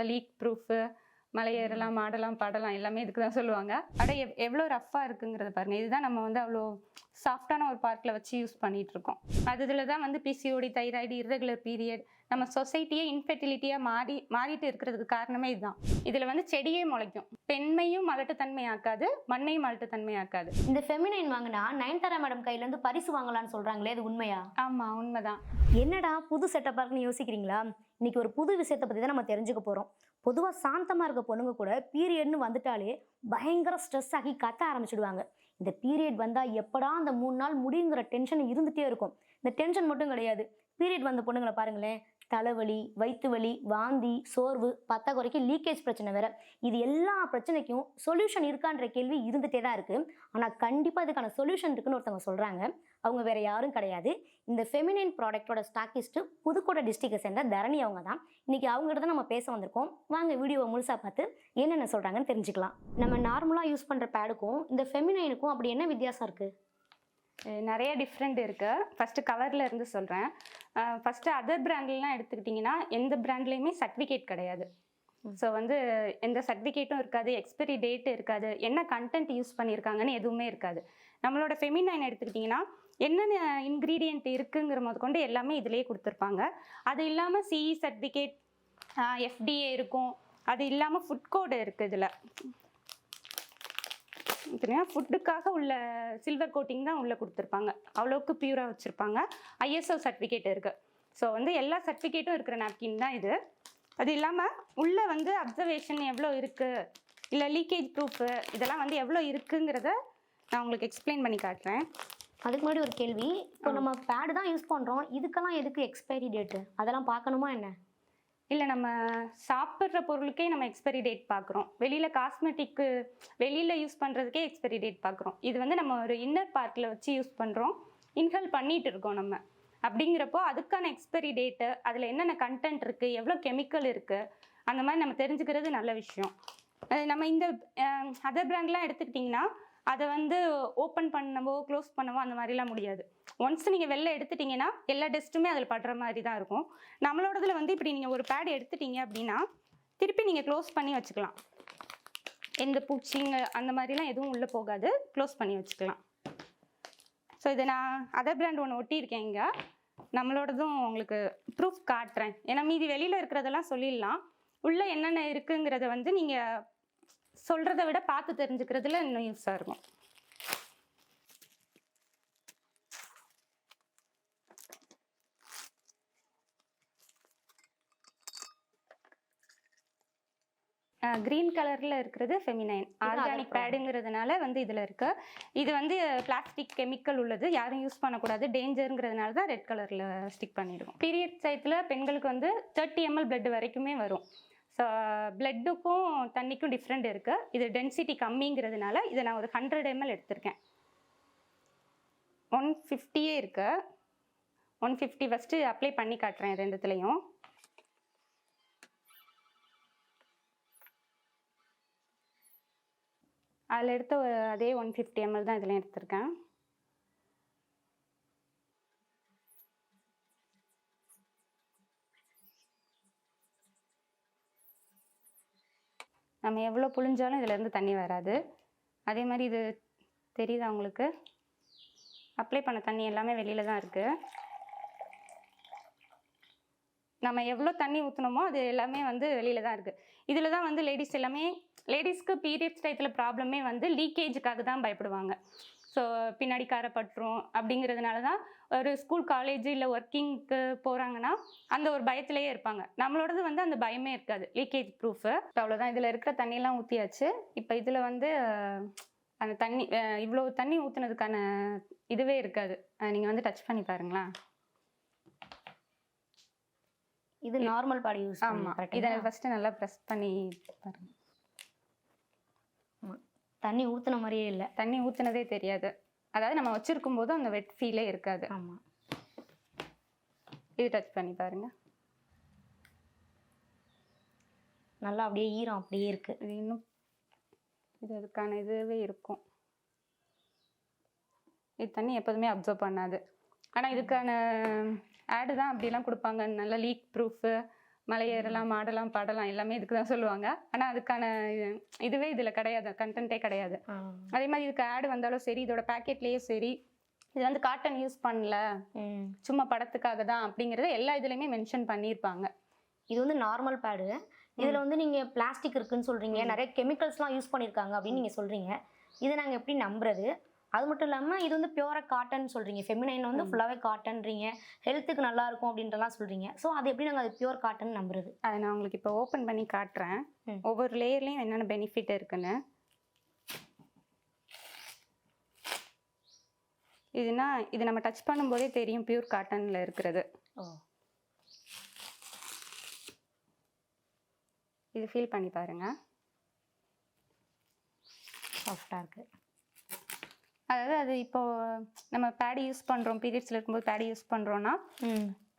நல்லா league proof மலை ஏறலாம் ஆடலாம் பாடலாம் எல்லாமே இதுக்கு தான் சொல்லுவாங்க. அட எவ் எவ்வளோ ரஃப்பாக இருக்குங்கிறத பாருங்க. இதுதான் நம்ம வந்து அவ்வளோ சாஃப்டான ஒரு பார்க்கில் வச்சு யூஸ் பண்ணிட்டு இருக்கோம். அது இதில் தான் வந்து பிசிஓடி தைராய்டு irregular பீரியட் நம்ம சொசைட்டியே இன்ஃபெர்டிலிட்டியாக மாறி மாறிட்டு இருக்கிறதுக்கு காரணமே இதுதான். இதில் வந்து செடியே முளைக்கும். பெண்மையும் மலட்டுத்தன்மை ஆக்காது மண்ணையும் மலட்டுத்தன்மை ஆக்காது இந்த ஃபெமினைன் வாங்கினா நயன்தாரா மேடம் கையில இருந்து பரிசு வாங்கலாம்னு சொல்றாங்களே அது உண்மையா? ஆமாம் உண்மைதான். என்னடா புது செட்டப்பாக இருக்குன்னு யோசிக்கிறீங்களா? இன்னைக்கு ஒரு புது விஷயத்தை பற்றி தான் நம்ம தெரிஞ்சுக்க போகிறோம் பொதுவாக சாந்தமாக இருக்க பொண்ணுங்க கூட பீரியட்னு வந்துட்டாலே பயங்கர ஸ்ட்ரெஸ் ஆகி கத்த ஆரம்பிச்சிடுவாங்க. இந்த பீரியட் வந்தால் எப்படா அந்த மூணு நாள் முடியுங்கிற டென்ஷன் இருந்துகிட்டே இருக்கும். இந்த டென்ஷன் மட்டும் கிடையாது. பீரியட் வந்த பொண்ணுங்களை பாருங்களேன். தலைவலி வயிற்று வலி வாந்தி சோர்வு பத்தாக்குறைக்கு லீக்கேஜ் பிரச்சனை வேற. இது எல்லா பிரச்சனைக்கும் சொல்யூஷன் இருக்கான்ற கேள்வி இருந்துகிட்டே தான் இருக்குது ஆனால் கண்டிப்பாக இதுக்கான சொல்யூஷன் இருக்குன்னு ஒருத்தவங்க சொல்கிறாங்க அவங்க வேற யாரும் கிடையாது. இந்த ஃபெமினைன் ப்ராடக்ட்டோட ஸ்டாக்கிஸ்ட்டு புதுக்கோட்டை டிஸ்ட்ரிக்டை சேர்ந்த தரணி அவங்க தான். இன்னைக்கு அவங்ககிட்ட தான் நம்ம பேச வந்திருக்கோம். வாங்க வீடியோவை முழுசாக பார்த்து என்னென்ன சொல்கிறாங்கன்னு தெரிஞ்சுக்கலாம். நம்ம நார்மலாக யூஸ் பண்ணுற பேடுக்கும் இந்த ஃபெமினைனுக்கும் அப்படி என்ன வித்தியாசம் இருக்குது நிறைய டிஃப்ரெண்ட் இருக்கு. ஃபர்ஸ்ட் கவர்ல இருந்து சொல்றேன். ஃபர்ஸ்ட் அதர் பிராண்ட்லாம் எடுத்துக்கிட்டிங்கன்னா எந்த பிராண்ட்லேயுமே சர்டிஃபிகேட் கிடையாது. ஸோ வந்து எந்த சர்டிஃபிகேட்டும் இருக்காது எக்ஸ்பைரி டேட் இருக்காது என்ன கண்டென்ட் யூஸ் பண்ணியிருக்காங்கன்னு எதுவுமே இருக்காது. நம்மளோட ஃபெமினைன் எடுத்துக்கிட்டிங்கன்னா என்னென்ன இன்க்ரீடியன்ட் இருக்குங்கிற முத கொண்டு எல்லாமே இதிலேயே கொடுத்துருப்பாங்க. அது இல்லாமல் சிஇ சர்டிஃபிகேட் எஃப்டிஏ இருக்கும். அது இல்லாமல் ஃபுட் கோடு இருக்குது இதில். பார்த்தீங்கன்னா ஃபுட்டுக்காக உள்ள சில்வர் கோட்டிங் தான் உள்ளே கொடுத்துருப்பாங்க. அவ்வளோக்கு பியூராக வச்சுருப்பாங்க. ஐஎஸ்ஓ சர்டிஃபிகேட் இருக்குது ஸோ வந்து எல்லா சர்டிஃபிகேட்டும் இருக்கிற நாப்கின் தான் இது. அது இல்லாமல் உள்ளே வந்து அப்சர்வேஷன் எவ்வளோ இருக்குது இல்லை லீக்கேஜ் ப்ரூஃபு இதெல்லாம் வந்து எவ்வளோ இருக்குங்கிறத நான் உங்களுக்கு எக்ஸ்பிளைன் பண்ணி காட்டுறேன். அதுக்கு முன்னாடி ஒரு கேள்வி. இப்போ நம்ம பேடு தான் யூஸ் பண்ணுறோம் இதுக்கெல்லாம் எதுக்கு எக்ஸ்பைரி டேட்டு அதெல்லாம் பார்க்கணுமா என்ன? இல்லை நம்ம சாப்பிட்ற பொருளுக்கே நம்ம எக்ஸ்பைரி டேட் பார்க்குறோம் வெளியில் காஸ்மெட்டிக்கு வெளியில் யூஸ் பண்ணுறதுக்கே எக்ஸ்பைரி டேட் பார்க்குறோம் இது வந்து நம்ம ஒரு இன்னர் பார்ட்டில் வச்சு யூஸ் பண்ணுறோம் இன்ஹேல் பண்ணிட்டு இருக்கோம் நம்ம. அப்படிங்கிறப்போ அதுக்கான எக்ஸ்பைரி டேட்டு அதில் என்னென்ன கண்டென்ட் இருக்குது எவ்வளோ கெமிக்கல் இருக்குது அந்த மாதிரி நம்ம தெரிஞ்சுக்கிறது நல்ல விஷயம். நம்ம இந்த அதர் பிராண்ட்லாம் எடுத்துக்கிட்டிங்கன்னா அதை வந்து ஓப்பன் பண்ணவோ க்ளோஸ் பண்ணவோ அந்த மாதிரிலாம் முடியாது. ஒன்ஸ் நீங்கள் வெளில எடுத்துட்டிங்கன்னா எல்லா டெஸ்ட்டுமே அதில் படுற மாதிரி தான் இருக்கும். நம்மளோடதுல வந்து இப்படி நீங்கள் ஒரு பேட் எடுத்துட்டீங்க அப்படின்னா திருப்பி நீங்கள் க்ளோஸ் பண்ணி வச்சுக்கலாம். எந்த பூச்சிங்க அந்த மாதிரிலாம் எதுவும் உள்ளே போகாது. க்ளோஸ் பண்ணி வச்சுக்கலாம். ஸோ இதை நான் அதர் பிராண்ட் ஒன்று ஒட்டியிருக்கேன் இங்கே. நம்மளோடதும் உங்களுக்கு ப்ரூஃப் காட்டுறேன். ஏன்னா மீதி வெளியில் இருக்கிறதெல்லாம் சொல்லிடலாம். உள்ளே என்னென்ன இருக்குங்கிறத வந்து நீங்கள் சொல்கிறத விட பார்த்து தெரிஞ்சுக்கிறதுல இன்னும் யூஸாக இருக்கும். க்ரீன் கலரில் இருக்கிறது ஃபெமினைன் ஆர்கானிக் பேடுங்கிறதுனால வந்து இதில் இருக்கு. இது வந்து பிளாஸ்டிக் கெமிக்கல் உள்ளது. யாரும் யூஸ் பண்ணக்கூடாது. டேஞ்சருங்கிறதுனால தான் ரெட் கலரில் ஸ்டிக் பண்ணிடுவோம். பீரியட் டயத்தில் பெண்களுக்கு வந்து தேர்ட்டி எம்எல் blood வரைக்குமே வரும். ஸோ பிளட்டுக்கும் தண்ணிக்கும் டிஃப்ரெண்ட் இருக்குது இது டென்சிட்டி கம்மிங்கிறதுனால இதை நான் ஒரு ஹண்ட்ரட் எம்எல் எடுத்திருக்கேன். ஒன் ஃபிஃப்டியே இருக்குது ஒன் ஃபிஃப்டி ஃபஸ்ட்டு அப்ளை பண்ணி காட்டுறேன் ரெண்டுத்துலேயும். அதில் எடுத்த அதே ஒன் ஃபிஃப்டி எம்எல் தான் இதில் எடுத்திருக்கேன். நம்ம எவ்வளோ புழிஞ்சாலும் இதுலேருந்து தண்ணி வராது. அதே மாதிரி இது தெரியுதா உங்களுக்கு? அப்ளை பண்ண தண்ணி எல்லாமே வெளியில் தான் இருக்குது நம்ம எவ்வளோ தண்ணி ஊற்றுனோமோ அது எல்லாமே வந்து வெளியில் தான் இருக்குது இதில் தான் வந்து லேடிஸ் எல்லாமே லேடிஸ்க்கு பீரியட்ஸ் டயத்தில் ப்ராப்ளமே வந்து லீக்கேஜுக்காக தான் பயப்படுவாங்க. ஸோ பின்னாடி காரப்பட்டுரும் அப்படிங்கிறதுனால தான் ஒரு ஸ்கூல் காலேஜ் இல்லை ஒர்க்கிங்க்கு போகிறாங்கன்னா அந்த ஒரு பயத்திலேயே இருப்பாங்க. நம்மளோடது வந்து அந்த பயமே இருக்காது. லீக்கேஜ் ப்ரூஃபு அவ்வளோதான் இதில் இருக்கிற தண்ணியெல்லாம் ஊற்றியாச்சு இப்போ இதில் வந்து அந்த தண்ணி இவ்வளோ தண்ணி ஊற்றுனதுக்கான இதுவே இருக்காது. நீங்கள் வந்து டச் பண்ணி பாருங்களேன். இது நார்மல் பாடி யூஸ் ஆமாம் இதை ஃபஸ்ட்டு நல்லா ப்ரெஸ் பண்ணி பாருங்க. தண்ணி ஊத்துன மாதிரியே இல்லை. தண்ணி ஊற்றுனதே தெரியாது. அதாவது நம்ம வச்சிருக்கும் போது அந்த வெட் ஃபீலே இருக்காது. ஆமாம் இது டச் பண்ணி பாருங்க. நல்லா அப்படியே ஈரம் அப்படியே இருக்கு. இது இன்னும் இது அதுக்கான இதுவே இருக்கும். இது தண்ணி எப்போதுமே அப்சர்வ் பண்ணாது. ஆனால் இதுக்கான ஆடு தான் அப்படிலாம் கொடுப்பாங்க. நல்ல லீக் ப்ரூஃபு மலை ஏறலாம் ஆடலாம் பாடலாம் எல்லாமே இதுக்கு தான் சொல்லுவாங்க. ஆனால் அதுக்கான இது- இதுவே இதில் கிடையாது. கண்டென்ட்டே கிடையாது. அதே மாதிரி இதுக்கு ஆடு வந்தாலும் சரி இதோட பேக்கெட்லேயும் சரி இது வந்து காட்டன் யூஸ் பண்ணல. சும்மா படத்துக்காக தான் அப்படிங்கிறத எல்லா இதுலேயுமே மென்ஷன் பண்ணியிருப்பாங்க. இது வந்து நார்மல் பேடு இதுல வந்து நீங்க பிளாஸ்டிக் இருக்குன்னு சொல்றீங்க. நிறைய கெமிக்கல்ஸ்லாம் யூஸ் பண்ணிருக்காங்க அப்படின்னு நீங்க சொல்றீங்க. இதை நாங்க எப்படி நம்புறது? அது மட்டும் இல்லாம இது வந்து பியூரா காட்டன் சொல்றீங்க. ஃபெமினைன் வந்து ஃபுல்லாவே காட்டன்றீங்க ஹெல்த்துக்கு நல்லா இருக்கும் அப்படின்றலாம் சொல்றீங்க. ஸோ அது எப்படி நாங்க அது பியூர் காட்டன் நம்புறது? அதை நான் உங்களுக்கு இப்போ ஓப்பன் பண்ணி காட்டுறேன். ஒவ்வொரு லேயர்லேயும் என்னென்ன பெனிஃபிட் இருக்குன்னு. இதுனா இது நம்ம டச் பண்ணும்போதே தெரியும் பியூர் காட்டனில் இருக்கிறது. ஓ. இது ஃபீல் பண்ணி பாருங்க. சாஃப்டா இருக்கு. அதாவது அது இப்போ நம்ம பேடி யூஸ் பண்ணுறோம் பீரியட்ஸில் இருக்கும்போது பேடி யூஸ் பண்ணுறோன்னா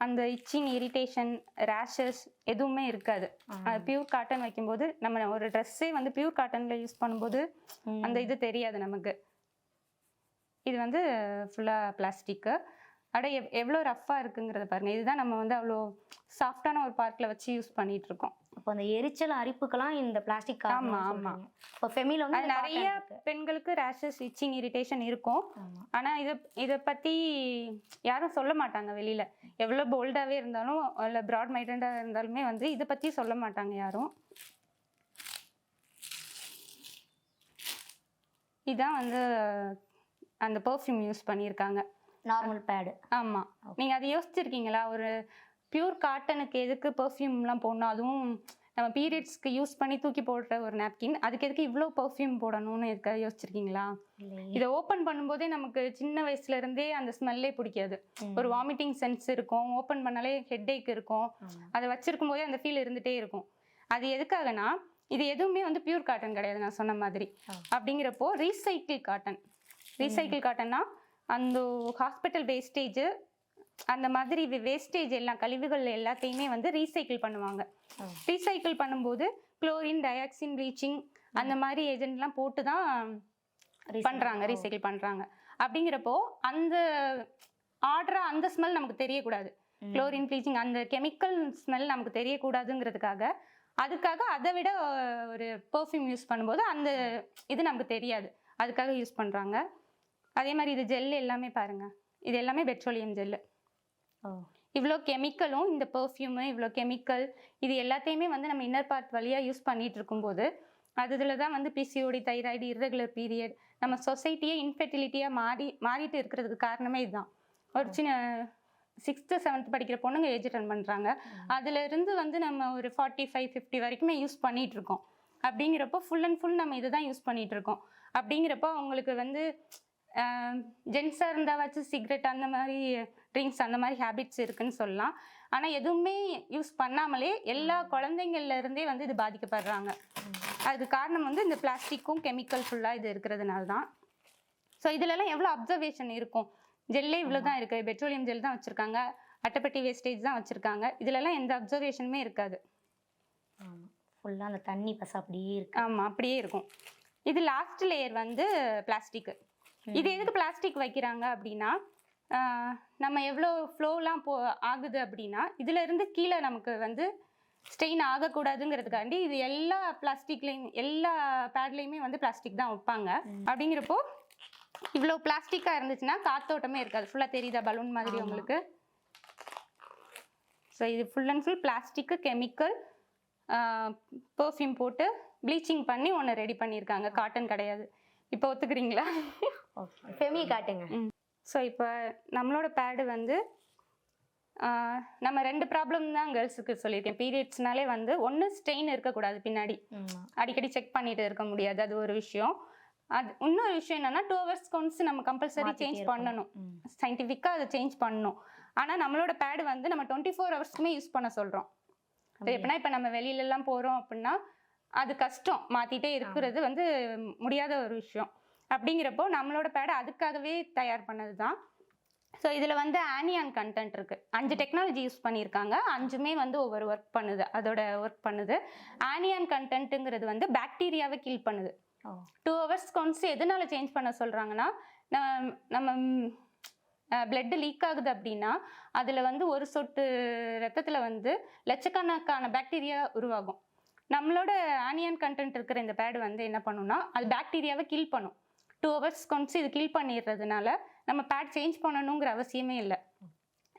அந்த இச்சிங் இரிட்டேஷன் ரேஷஸ் எதுவுமே இருக்காது. பியூர் காட்டன் வைக்கும்போது நம்ம ஒரு ட்ரெஸ்ஸே வந்து பியூர் காட்டனில் யூஸ் பண்ணும்போது. அந்த இது தெரியாது நமக்கு. இது வந்து ஃபுல்லாக பிளாஸ்டிக்கு அட எவ் எவ்வளோ ரஃப்பாக இருக்குங்கிறத பாருங்கள் இதுதான் நம்ம வந்து அவ்வளோ சாஃப்டான ஒரு பார்க்கில் வச்சு யூஸ் பண்ணிட்டு இருக்கோம். அப்போ அந்த எரிச்சல் அரிப்புக்கெல்லாம் இந்த பிளாஸ்டிக் ஆமா, ஆமா. இப்போ ஃபெமில வந்து நிறைய. பெண்களுக்கு ரேஷஸ் இச்சிங் இரிட்டேஷன் இருக்கும். ஆனால் இதை இதை பற்றி யாரும் சொல்ல மாட்டாங்க வெளியில். எவ்வளோ போல்டாகவே இருந்தாலும் இல்லை ப்ராட் மைண்டடாக இருந்தாலுமே வந்து இதை பற்றி சொல்ல மாட்டாங்க யாரும். இதான் வந்து அந்த பெர்ஃப்யூம் யூஸ் பண்ணியிருக்காங்க. நார்மல் பேடு ஆமாம் நீங்கள் அதை யோசிச்சிருக்கீங்களா? ஒரு பியூர் காட்டனுக்கு எதுக்கு பெர்ஃப்யூம்லாம் போடணும்? அதுவும் நம்ம பீரியட்ஸ்க்கு யூஸ் பண்ணி தூக்கி போடுற ஒரு நாப்கின் அதுக்கு எதுக்கு இவ்வளோ பெர்ஃப்யூம் போடணும்னு இருக்க யோசிச்சிருக்கீங்களா? இதை ஓப்பன் பண்ணும்போதே நமக்கு சின்ன வயசுல இருந்தே அந்த ஸ்மெல்லே பிடிக்காது. ஒரு வாமிட்டிங் சென்ஸ் இருக்கும். ஓப்பன் பண்ணாலே ஹெட் இருக்கும். ஆமா. அதை வச்சிருக்கும் போதே அந்த ஃபீல் இருந்துட்டே இருக்கும். அது எதுக்காகனா இது எதுவுமே வந்து பியூர் காட்டன் கிடையாது நான் சொன்ன மாதிரி. அப்படிங்கிறப்போ ரீசைக்கிள் காட்டன் ரீசைக்கிள் காட்டன்னா அந்த ஹாஸ்பிட்டல் வேஸ்டேஜ் அந்த மாதிரி வேஸ்டேஜ் எல்லாம் கழிவுகள் எல்லாத்தையுமே வந்து ரீசைக்கிள் பண்ணுவாங்க. ரீசைக்கிள் பண்ணும்போது குளோரின் டயாக்சின் ப்ளீச்சிங் அந்த மாதிரி ஏஜென்ட்லாம் போட்டு தான் ஓ. ரீசைக்கிள் பண்றாங்க அப்படிங்கிறப்போ அந்த ஆர்டரா அந்த ஸ்மெல் நமக்கு தெரியக்கூடாது. குளோரின் ப்ளீச்சிங் அந்த கெமிக்கல் ஸ்மெல் நமக்கு தெரியக்கூடாதுங்கிறதுக்காக அதுக்காக அதை விட ஒரு பெர்ஃப்யூம் யூஸ் பண்ணும்போது அந்த இது நமக்கு தெரியாது அதுக்காக யூஸ் பண்றாங்க அதே மாதிரி இது ஜெல் எல்லாமே பாருங்க இது எல்லாமே பெட்ரோலியம் ஜெல்லு. இவ்வளோ கெமிக்கலும் இந்த பெர்ஃப்யூமு இவ்வளோ கெமிக்கல் இது எல்லாத்தையுமே வந்து நம்ம இன்னர் பார்ட் வழியாக யூஸ் பண்ணிட்டு இருக்கும்போது அது இதில் தான் வந்து பிசிஓடி தைராய்டு irregular பீரியட் நம்ம சொசைட்டியே இன்ஃபெர்டிலிட்டியாக மாறி மாறிட்டு இருக்கிறதுக்கு காரணமே இதுதான். ஒரு சின்ன சிக்ஸ்த்து செவன்த் படிக்கிற பொண்ணுங்க ஏஜ் அட்டன் பண்ணுறாங்க அதுல இருந்து வந்து நம்ம ஒரு ஃபார்ட்டி ஃபைவ் ஃபிஃப்டி வரைக்குமே யூஸ் பண்ணிட்டு இருக்கோம். அப்படிங்கிறப்போ ஃபுல் அண்ட் ஃபுல் நம்ம இதை தான் யூஸ் பண்ணிட்டு இருக்கோம். அப்படிங்கிறப்போ அவங்களுக்கு வந்து ஜென்ஸாக இருந்தாவாச்சும் சிகரெட் அந்த மாதிரி ட்ரிங்க்ஸ் அந்த மாதிரி ஹேபிட்ஸ் இருக்குன்னு சொல்லலாம். ஆனால் எதுவுமே யூஸ் பண்ணாமலே எல்லா குழந்தைங்கள்ல இருந்தே வந்து இது பாதிக்கப்படுறாங்க. அதுக்கு காரணம் வந்து இந்த பிளாஸ்டிக்கும் கெமிக்கல் ஃபுல்லாக இது இருக்கிறதுனால தான். ஸோ இதுலலாம் எவ்வளோ அப்சர்வேஷன் இருக்கும்? ஜெல்லே இவ்வளோ தான் இருக்குது பெட்ரோலியம் ஜெல் தான் வச்சுருக்காங்க. அட்டைப்பட்டி வேஸ்டேஜ் தான் வச்சுருக்காங்க. இதுலலாம் எந்த அப்சர்வேஷனுமே இருக்காது. ஆமா. ஃபுல்லா அந்த தண்ணி பச அப்படியே இருக்கு. ஆமாம் அப்படியே இருக்கும். இது லாஸ்ட் லேயர் வந்து பிளாஸ்டிக் இது எதுக்கு பிளாஸ்டிக் வைக்கிறாங்க அப்படின்னா நம்ம எவ்வளோ ஃப்ளோலாம் போ ஆகுது அப்படின்னா இதுல இருந்து கீழே நமக்கு வந்து ஸ்டெயின் ஆகக்கூடாதுங்கிறதுக்காண்டி இது எல்லா பிளாஸ்டிக்லேயும் எல்லா பேட்லேயுமே வந்து பிளாஸ்டிக் தான் வைப்பாங்க. அப்படிங்கிறப்போ இவ்வளோ பிளாஸ்டிக்காக இருந்துச்சுன்னா காத்தோட்டமே இருக்காது. ஃபுல்லாக தெரியுதா? பலூன் மாதிரி. உங்களுக்கு. ஸோ இது full and full plastic chemical perfume போட்டு ப்ளீச்சிங் பண்ணி ஒன்று ரெடி பண்ணியிருக்காங்க. காட்டன் கிடையாது. இப்போ ஒத்துக்கிறீங்களா? ஓகே ஃபெமியை காட்டுங்க. ஸோ இப்போ நம்மளோட பேடு வந்து நம்ம ரெண்டு ப்ராப்ளம் தான் கேர்ள்ஸுக்கு சொல்லியிருக்கேன். பீரியட்ஸ்னாலே வந்து ஒன்று ஸ்டெயின் இருக்கக்கூடாது பின்னாடி. அடிக்கடி செக் பண்ணிட்டு இருக்க முடியாது. அது ஒரு விஷயம். அது இன்னொரு விஷயம் என்னன்னா டூ ஹவர்ஸ் கொன்ஸ் நம்ம கம்பல்சரி சேஞ்ச். பண்ணணும். சயின்டிஃபிக்காக அதை சேஞ்ச் பண்ணணும். ஆனால் நம்மளோட பேடு வந்து நம்ம டுவெண்ட்டி ஃபோர் ஹவர்ஸ்க்குமே யூஸ் பண்ண சொல்கிறோம் எப்படின்னா இப்போ நம்ம வெளியிலலாம் போகிறோம் அப்படின்னா அது கஷ்டம். மாற்றிட்டே இருக்கிறது வந்து முடியாத ஒரு விஷயம். அப்படிங்கிறப்போ நம்மளோட பேடை அதுக்காகவே தயார் பண்ணது தான் ஸோ இதில் வந்து ஆனியான் கண்டென்ட் இருக்குது அஞ்சு டெக்னாலஜி யூஸ் பண்ணியிருக்காங்க. அஞ்சுமே வந்து ஒவ்வொரு ஒர்க் பண்ணுது. அதோட ஒர்க் பண்ணுது. ஆனியான் கண்டென்ட்டுங்கிறது வந்து பாக்டீரியாவை கில் பண்ணுது. டூ ஹவர்ஸ் கொன்ஸ் எதனால சேஞ்ச் பண்ண சொல்கிறாங்கன்னா நம்ம நம்ம பிளட் லீக் ஆகுது அப்படின்னா அதில் வந்து ஒரு சொட்டு ரத்தத்தில் வந்து லட்சக்கணக்கான பாக்டீரியா உருவாகும். நம்மளோட ஆனியன் கண்டென்ட் இருக்கிற இந்த பேட் வந்து என்ன பண்ணும்னா அது பாக்டீரியாவை கில் பண்ணும். டூ ஹவர்ஸ் கொண்டு இது கில் பண்ணிடுறதுனால நம்ம பேட் சேஞ்ச் பண்ணணுங்கிற அவசியமே இல்லை.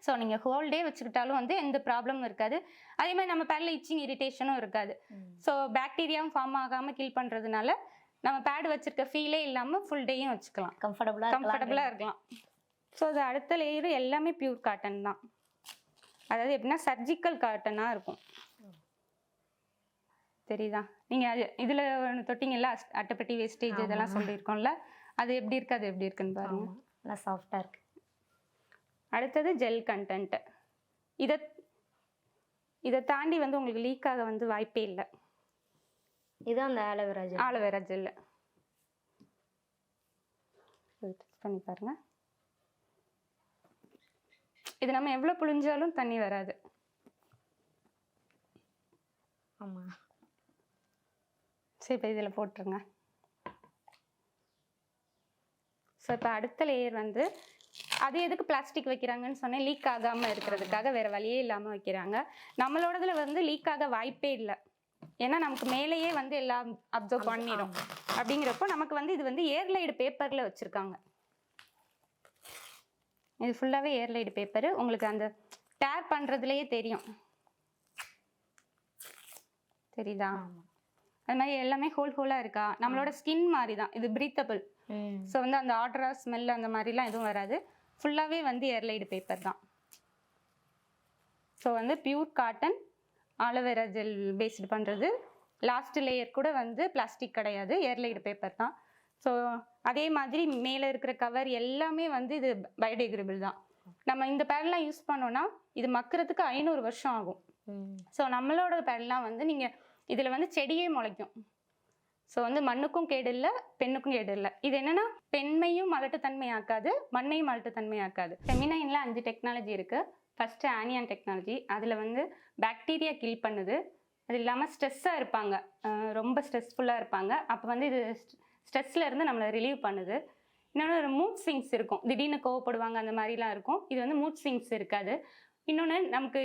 ஸோ நீங்கள் ஹோல் டே வச்சுக்கிட்டாலும் வந்து எந்த ப்ராப்ளமும் இருக்காது. அதே மாதிரி நம்ம பேடில் இச்சிங் இரிட்டேஷனும் இருக்காது. ஸோ பாக்டீரியாவும் ஃபார்ம் ஆகாமல் கில் பண்ணுறதுனால நம்ம பேட் வச்சிருக்க ஃபீலே இல்லாமல் ஃபுல் டேயும் வச்சுக்கலாம். கம்ஃபர்டபுளா கம்ஃபர்டபுளாக இருக்கலாம். ஸோ அது அடுத்த லேயர் எல்லாமே பியூர் காட்டன் தான். அதாவது எப்படின்னா சர்ஜிக்கல் காட்டனாக இருக்கும். தெரியுதா? நீங்கள் இதில் ஒன்று தொட்டிங்கல்ல அட்டைப்பட்டி வேஸ்டேஜ் இதெல்லாம் சொல்லியிருக்கோம்ல அது எப்படி இருக்கு அது எப்படி இருக்குன்னு பாருங்க. நல்லா சாஃப்டா இருக்கு. அடுத்தது ஜெல் கண்டென்ட் இதை இதை தாண்டி வந்து உங்களுக்கு லீக் ஆக வந்து வாய்ப்பே இல்லை. இதுதான் அந்த ஆலோவேரா ஜெல் ஆலோவேரா ஜெல்லு பண்ணி பாருங்க. இது நம்ம எவ்வளோ புழிஞ்சாலும் தண்ணி வராது. ஆமா. சரி இப்போ இதில் போட்டுருங்க. ஸோ இப்போ அடுத்த லேயர் வந்து அது எதுக்கு பிளாஸ்டிக் வைக்கிறாங்கன்னு சொன்னேன் லீக் ஆகாமல் இருக்கிறதுக்காக வேறு வழியே இல்லாமல் வைக்கிறாங்க. நம்மளோடதுல வந்து லீக் ஆக வாய்ப்பே இல்லை. ஏன்னா நமக்கு மேலேயே வந்து எல்லாம் அப்சர்வ் பண்ணிடும் அப்படிங்கிறப்போ நமக்கு வந்து இது வந்து ஏர்லைடு பேப்பரில் வச்சுருக்காங்க. இது ஃபுல்லாகவே ஏர்லைடு பேப்பரு உங்களுக்கு அந்த டேர் பண்ணுறதுலையே தெரியும். தெரியுதா? அது மாதிரி எல்லாமே ஹோல் ஹோலாக இருக்கா? நம்மளோட ஸ்கின் மாதிரி தான் இது பிரீத்தபிள் ஸோ வந்து அந்த ஆர்டரா ஸ்மெல் அந்த மாதிரிலாம் எதுவும் வராது. ஃபுல்லாகவே வந்து ஏர்லைடு பேப்பர் தான். ஸோ வந்து pure cotton aloe vera gel based பண்ணுறது லாஸ்ட் லேயர் கூட வந்து பிளாஸ்டிக் கிடையாது. ஏர்லைடு பேப்பர் தான். ஸோ அதே மாதிரி மேலே இருக்கிற கவர் எல்லாமே வந்து இது பயோடிகிரபிள் தான். நம்ம இந்த பேடெலாம் யூஸ் பண்ணோன்னா இது மக்கிறதுக்கு ஐநூறு வருஷம் ஆகும். ஸோ நம்மளோட பேடெலாம் வந்து நீங்கள் இதில் வந்து செடியே முளைக்கும். ஸோ வந்து மண்ணுக்கும் கேடு இல்லை பெண்ணுக்கும் கேடு இல்லை. இது என்னன்னா பெண்மையும் மலட்டுத்தன்மை ஆக்காது மண்ணையும் மலட்டுத்தன்மை ஆக்காது ஃபெமினைனில் அஞ்சு டெக்னாலஜி இருக்குது ஃபஸ்ட்டு ஆனியான் டெக்னாலஜி அதில் வந்து பாக்டீரியா கில் பண்ணுது. அது இல்லாமல் ஸ்ட்ரெஸ்ஸாக இருப்பாங்க. ரொம்ப ஸ்ட்ரெஸ்ஃபுல்லாக இருப்பாங்க. அப்போ வந்து இது ஸ்ட்ரெஸ்ல இருந்து நம்மளை ரிலீவ் பண்ணுது. இன்னொன்று மூட் ஸ்விங்ஸ் இருக்கும். திடீர்னு கோவப்படுவாங்க அந்த மாதிரிலாம் இருக்கும். இது வந்து மூட் ஸ்விங்ஸ் இருக்காது. இன்னொன்று நமக்கு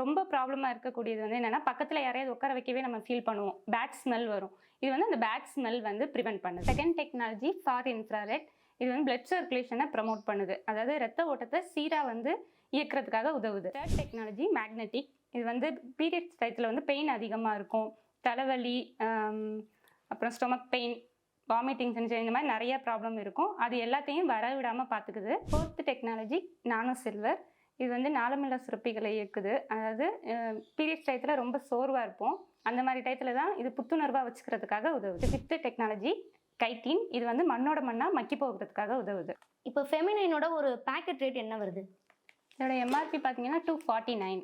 ரொம்ப ப்ராப்ளமாக இருக்கக்கூடியது வந்து என்னென்னா பக்கத்தில் யாரையாவது உட்கார வைக்கவே நம்ம ஃபீல் பண்ணுவோம். பேட் ஸ்மெல் வரும். இது வந்து அந்த பேட் ஸ்மெல் வந்து ப்ரிவென்ட் பண்ணுது. செகண்ட் டெக்னாலஜி ஃபார் இன்ஃப்ராரெட் இது வந்து பிளட் சர்க்குலேஷனை ப்ரமோட் பண்ணுது. அதாவது ரத்த ஓட்டத்தை சீராக வந்து இயக்கிறதுக்காக உதவுது. தேர்ட் டெக்னாலஜி மேக்னெட்டிக் இது வந்து பீரியட்ஸ் டயத்தில் வந்து பெயின் அதிகமாக இருக்கும். தலைவலி அப்புறம் ஸ்டொமக் பெயின் வாமிட்டிங் சென்சேஷன் இந்த மாதிரி நிறைய ப்ராப்ளம் இருக்கும். அது எல்லாத்தையும் வர விடாமல் பார்த்துக்குது. ஃபோர்த் டெக்னாலஜி நானோ சில்வர் இது வந்து நாளமில்லா சுரப்பிகளை இயக்குது. அதாவது பீரியட்ஸ் டயத்தில் ரொம்ப சோர்வாக இருப்போம். அந்த மாதிரி டயத்தில் தான் இது புத்துணர்வாக வச்சுக்கிறதுக்காக உதவுது. ஃபிஃப்த்து டெக்னாலஜி கைட்டின் இது வந்து மண்ணோட மண்ணாக மக்கி போகிறதுக்காக உதவுது. இப்போ ஃபெமினைனோட ஒரு பேக்கெட் ரேட் என்ன வருது? இதோட எம்ஆர்பி பார்த்தீங்கன்னா டூ ஃபார்ட்டி நைன்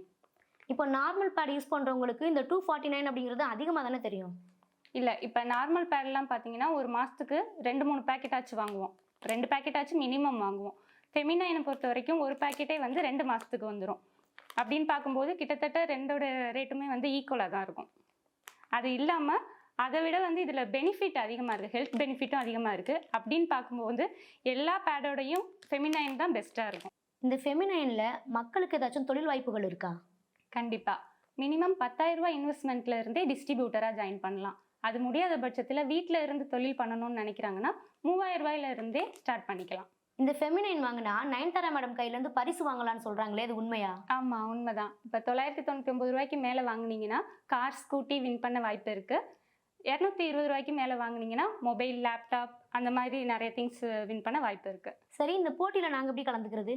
இப்போ நார்மல் பேட் யூஸ் பண்றவங்களுக்கு இந்த டூ ஃபார்ட்டி நைன் அப்படிங்கிறது அதிகமாக தானே தெரியும்? இல்லை இப்போ நார்மல் பேட்லாம் பார்த்தீங்கன்னா ஒரு மாதத்துக்கு ரெண்டு மூணு பேக்கெட் ஆச்சு வாங்குவோம். ரெண்டு பேக்கெட் ஆச்சு மினிமம் வாங்குவோம். ஃபெமினைனை பொறுத்த வரைக்கும் ஒரு பேக்கெட்டே வந்து ரெண்டு மாதத்துக்கு வந்துடும் அப்படின்னு பார்க்கும்போது கிட்டத்தட்ட ரெண்டோட ரேட்டுமே வந்து ஈக்குவலாக தான் இருக்கும். அது இல்லாமல் அதை விட வந்து இதில் பெனிஃபிட் அதிகமாக இருக்குது ஹெல்த் பெனிஃபிட்டும் அதிகமாக இருக்குது அப்படின்னு பார்க்கும்போது எல்லா பேடோடையும் ஃபெமினைன் தான் பெஸ்ட்டாக இருக்கும். இந்த ஃபெமினைன்ல மக்களுக்கு ஏதாச்சும் தொழில் வாய்ப்புகள் இருக்கா? கண்டிப்பாக மினிமம் பத்தாயிரரூபா இன்வெஸ்ட்மெண்ட்ல இருந்தே டிஸ்ட்ரிபியூட்டராக ஜாயின் பண்ணலாம். அது முடியாத பட்சத்தில் வீட்டில் இருந்து தொழில் பண்ணணும்னு நினைக்கிறாங்கன்னா மூவாயிரம் ரூபாயில இருந்தே ஸ்டார்ட் பண்ணிக்கலாம். இந்த ஃபெமினைன் வாங்கினா நயன்தாரா மேடம் கையில இருந்து பரிசு வாங்கலாம்னு சொல்றாங்களே அது உண்மையா? ஆமாம் உண்மைதான். இப்போ தொள்ளாயிரத்தி தொண்ணூற்றி ஒம்பது ரூபாய்க்கு மேலே வாங்குனீங்கன்னா கார் ஸ்கூட்டி வின் பண்ண வாய்ப்பு இருக்குது இரநூத்தி இருபது ரூபாய்க்கு மேலே வாங்குனீங்கன்னா மொபைல் லேப்டாப் அந்த மாதிரி நிறைய திங்ஸ் வின் பண்ண வாய்ப்பு இருக்குது சரி இந்த போட்டியில நாங்க எப்படி கலந்துக்கிறது?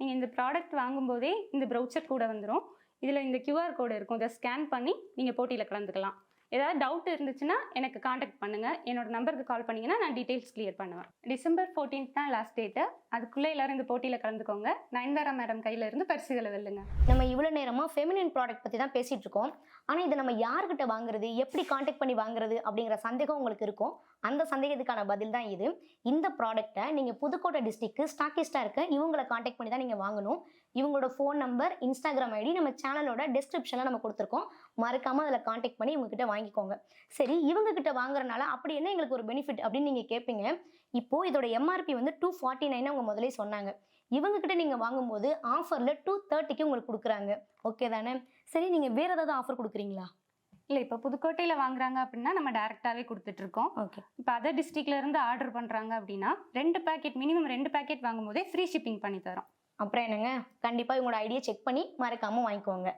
நீங்கள் இந்த ப்ராடக்ட் வாங்கும்போதே இந்த ப்ரௌச்சர் கூட வந்துடும் இதில் இந்த கியூஆர் கோடு இருக்கும். இதை ஸ்கேன் பண்ணி நீங்கள் போட்டியில் கலந்துக்கலாம். ஏதாவது டவுட் இருந்துச்சுன்னா எனக்கு காண்டாக்ட் பண்ணுங்கள் என்னோட நம்பருக்கு கால் பண்ணிங்கன்னா நான் டீட்டெயில்ஸ் கிளியர் பண்ணுவேன். டிசம்பர் 14th தான் லாஸ்ட் டேட்டு அதுக்குள்ளே எல்லாரும் இந்த போட்டியில் கலந்துக்கோங்க. நயன்தாரா மேடம் கையில் இருந்து பரிசுகளை வெல்லுங்க. நம்ம இவ்வளோ நேரமாக ஃபெமினின் ப்ராடக்ட் பற்றி தான் பேசிகிட்டு இருக்கோம். ஆனால் இதை நம்ம யார்கிட்ட வாங்குறது? எப்படி காண்டாக்ட் பண்ணி வாங்குறது? அப்படிங்கிற சந்தேகம் உங்களுக்கு இருக்கும். அந்த சந்தேகத்துக்கான பதில் தான் இது. இந்த ப்ராடக்ட்டை நீங்கள் புதுக்கோட்டை டிஸ்ட்ரிக்ட் ஸ்டாக்கிஸ்டாக இருக்க இவங்களை காண்டாக்ட் பண்ணி தான் நீங்கள் வாங்கணும். இவங்களோட ஃபோன் நம்பர் இன்ஸ்டாகிராம் ஐடி நம்ம சேனலோட டிஸ்கிரிப்ஷனில் நம்ம கொடுத்துருக்கோம். மறக்காமல் அதில் காண்டாக்ட் பண்ணி இவங்ககிட்ட வாங்கிக்கோங்க. சரி இவங்ககிட்ட வாங்குறனால அப்படி என்ன எங்களுக்கு ஒரு பெனிஃபிட் அப்படின்னு நீங்கள் கேட்பீங்க இப்போது இதோட எம்ஆர்பி வந்து டூ ஃபார்ட்டி நைன் அவங்க முதலே சொன்னாங்க. இவங்க கிட்ட நீங்க வாங்கும்போது ஆஃபர்ல டூ தேர்ட்டிக்கு உங்களுக்கு கொடுக்குறாங்க. ஓகே தானே? சரி நீங்க வேற ஏதாவது ஆஃபர் கொடுக்குறீங்களா? இல்லை இப்போ புதுக்கோட்டையில் வாங்குறாங்க அப்படின்னா நம்ம டேரெக்டாகவே கொடுத்துட்ருக்கோம். ஓகே இப்போ அதர் டிஸ்ட்ரிக்ட்ல இருந்து ஆர்டர் பண்ணுறாங்க அப்படின்னா ரெண்டு பேக்கெட் மினிமம் ரெண்டு பேக்கெட் வாங்கும்போதே ஃப்ரீ ஷிப்பிங் பண்ணி தரோம். அப்புறம் என்னங்க? கண்டிப்பா இவங்களோட ஐடியா செக் பண்ணி மறக்காம வாங்கிக்கோங்க.